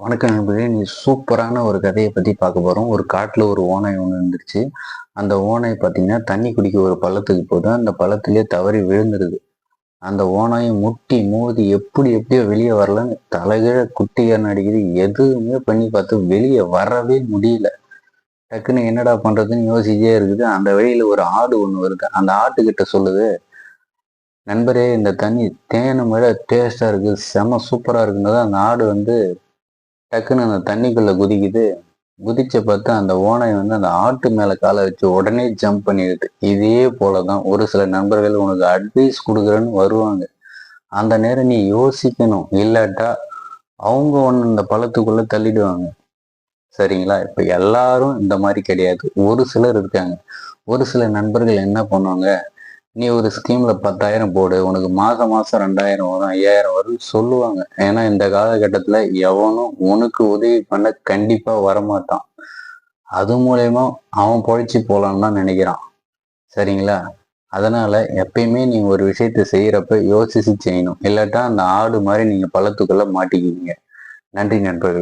வணக்கம் நண்பர்களே. நீ சூப்பரான ஒரு கதையை பற்றி பார்க்க போகிறோம் ஒரு காட்டில் ஒரு ஓனாய் ஒன்று இருந்துருச்சு. அந்த ஓனாய் பார்த்தீங்கன்னா தண்ணி குடிக்க ஒரு பள்ளத்துக்கு போது அந்த பள்ளத்திலே தவறி விழுந்துருது. அந்த ஓனாயை முட்டி மோதி எப்படி எப்படியோ வெளியே வரலன்னு தலைகிழ குட்டியாக நடிக்குது எதுவுமே பண்ணி பார்த்து வெளியே வரவே முடியல. டக்குன்னு என்னடா பண்ணுறதுன்னு யோசிச்சே இருக்குது. அந்த வழியில் ஒரு ஆடு ஒன்று வருது. அந்த ஆட்டுக்கிட்ட சொல்லுது நண்பரே இந்த தண்ணி தேனும் விட டேஸ்டாக இருக்குது செம சூப்பராக இருக்குன்னு அந்த ஆடு வந்து டக்குன்னு அந்த தண்ணிக்குள்ள குதிக்குது. குதிச்ச பார்த்தா அந்த ஓனை வந்து அந்த ஆட்டு மேல காலை வச்சு உடனே ஜம்ப் பண்ணிடுது. இதே போலதான் ஒரு சில நண்பர்கள் உனக்கு அட்வைஸ் கொடுக்குறேன்னு வருவாங்க. அந்த நேரம் நீ யோசிக்கணும். இல்லாட்டா அவங்க ஒன்று இந்த பழத்துக்குள்ள தள்ளிடுவாங்க. சரிங்களா? இப்ப எல்லாரும் இந்த மாதிரி கிடையாது. ஒரு சிலர் இருக்காங்க. ஒரு சில நண்பர்கள் என்ன பண்ணுவாங்க? நீ ஒரு ஸ்கீம்ல பத்தாயிரம் போடு உனக்கு மாசம் மாசம் ரெண்டாயிரம் வரும் ஐயாயிரம் வரும் சொல்லுவாங்க. ஏன்னா இந்த காலகட்டத்தில் எவனும் உனக்கு உதவி பண்ண கண்டிப்பா வரமாட்டான். அது மூலயமா அவன் பொழைச்சி போலான்னு தான் நினைக்கிறான். சரிங்களா? அதனால எப்பயுமே நீங்க ஒரு விஷயத்தை செய்யறப்ப யோசிச்சு செய்யணும். இல்லாட்டா அந்த ஆடு மாதிரி நீங்க பழத்துக்குள்ள மாட்டிக்குவீங்க. நன்றி நண்பர்கள்.